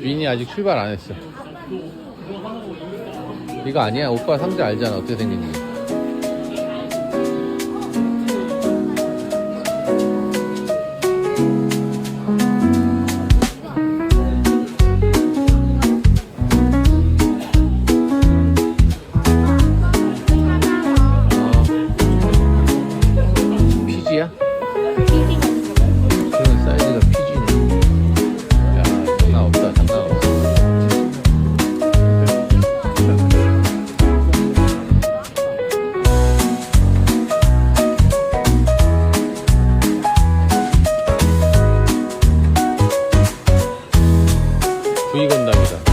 윈이 아직 출발 안 했어. 이거 아니야? 오빠 상자 알잖아. 어떻게 생긴지. 어. 피지야? 비건당이다.